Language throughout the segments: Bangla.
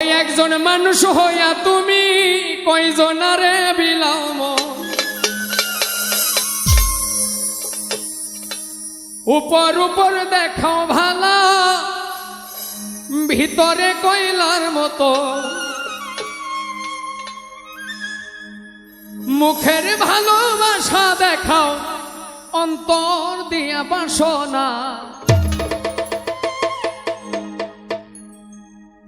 একজন মানুষ হইয়া তুমি কয়জনারে বিলাও উপর উপর দেখাও ভালা, ভিতরে কইলার মতো। মুখের ভালোবাসা দেখাও, অন্তর দিয়া বাসনা।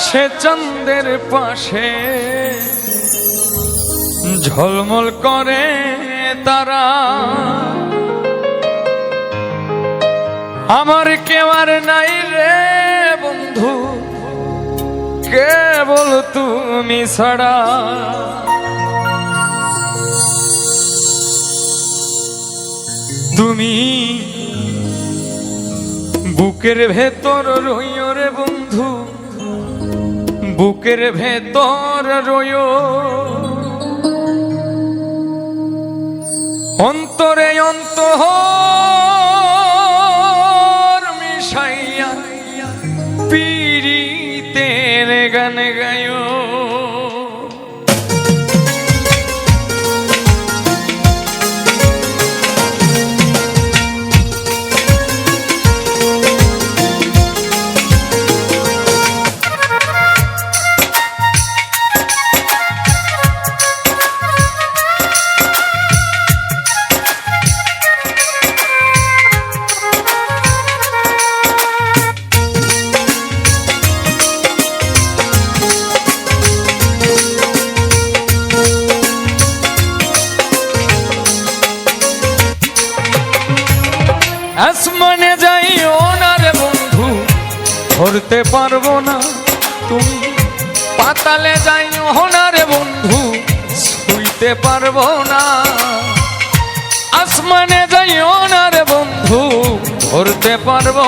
আসে চন্দের পাশে। ঝলমল করে তারা। আমার কেউ আর নাই রে বন্ধু, কেবল তুমি ছাড়া। তুমি বুকের ভেতর রইও রে বুকের ভেতর রয় অন্তরে অন্ত মিশাইয়া পীড়িতের আসমানে যাইও না রে বন্ধু। ধরতে পারব না তুমি। পাতালে যাইও না রে বন্ধু ছুঁইতে পারব না। আসমানে যাইও না রে বন্ধু, ধরতে পারব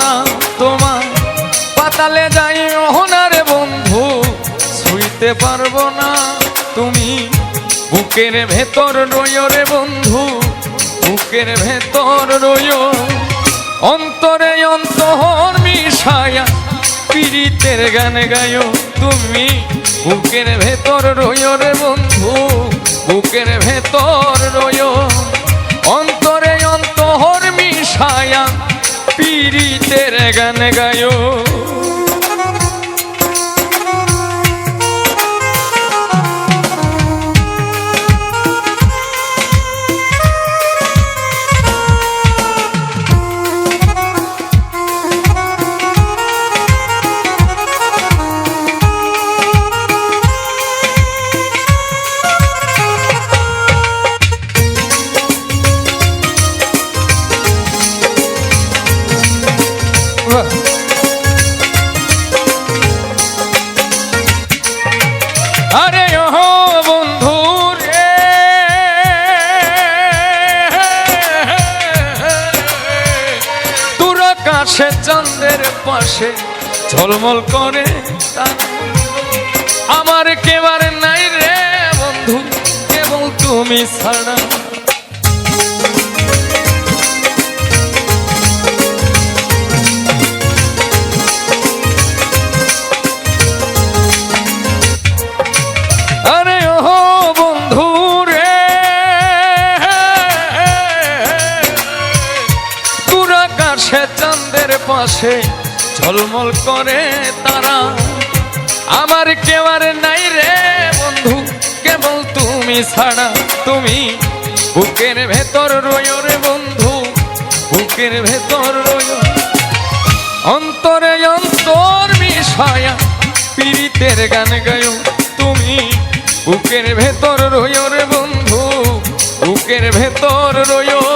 না তোমার পাতালে যাইও না রে বন্ধু ছুঁইতে পারব না তুমি। বুকের ভেতর রইও রে বন্ধু, বুকের ভেতর রইও। অন্তরে অন্তর মিশায়া পীড়িতের গান গায়ো তুমি। বুকের ভেতর রইও রে বন্ধু, বুকের ভেতর রইও। অন্তরে অন্তর মিশায়া পীড়িতের গান গায়ো। পাশে ঝলমল করে আমার কেবার নাই রে বন্ধু কেবল তুমি ছাড়া। আকাশে পাশে ঝলমল করে তারা। আমার কেউ আর নাই রে বন্ধু, কেবল তুমি ছাড়া তুমি। বুকের ভেতর রইও রে বন্ধু, বুকের ভেতর রইও। অন্তরে অন্তর মিশায়া পীড়িতের গান গায়ো তুমি। বুকের ভেতর রইও রে বন্ধু, বুকের ভেতর রইও।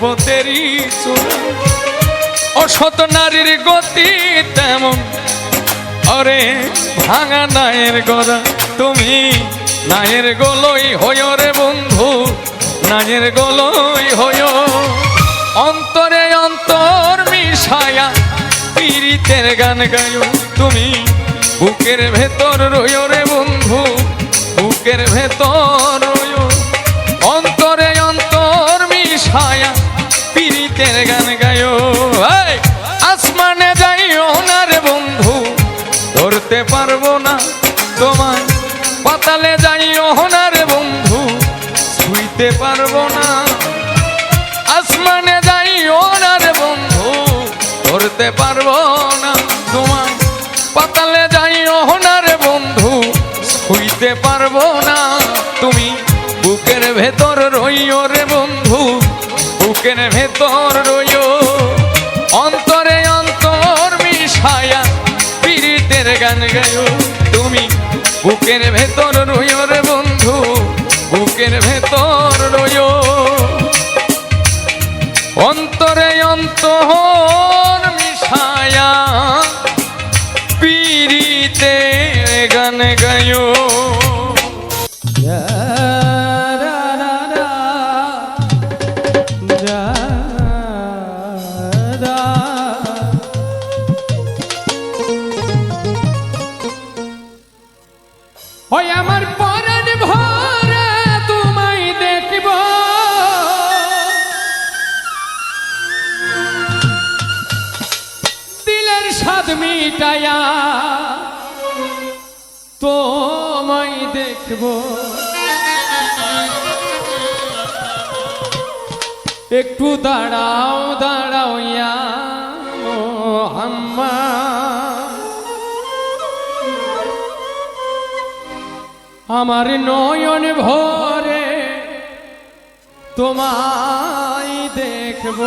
পর্বতেরই চূড়া। অসত নারীর গতি তেমন। অরে ভাঙা নায়ের গড়া তুমি নায়ের গলই হয় রে বন্ধু, নায়ের গলই হয়। অন্তরে অন্তর মিশায়া পীড়িতের গান গায়ো, তুমি বুকের ভেতর রইও রে বন্ধু, বুকের ভেতর রইও। অন্তরে অন্তর মিশায়া পীড়িতের গান গায়ো। আসমানে যাইও না রে বন্ধু, ধরতে পারব না তোমার পাতালে যাইও না রে বন্ধু, ছুঁইতে পারব না। আসমানে যাইও না বন্ধু, ধরতে পারব না তোমার পাতালে যাইও না রে বন্ধু, ছুঁইতে পারব না তুমি। বুকের ভেতর রইও রে বন্ধু, বুকের ভেতর গায়ো তুমি। বুকের ভেতর রইও রে বন্ধু, বুকের ভেতর রইও। অন্তরে অন্তর মিশায়া, পিড়িতে গান গায়ো মিটায়া তোমায় দেখব। একটু দাঁড়াও দাঁড়াও ইয়া আম্মা আমার নয়ন ভরে তোমায় দেখব।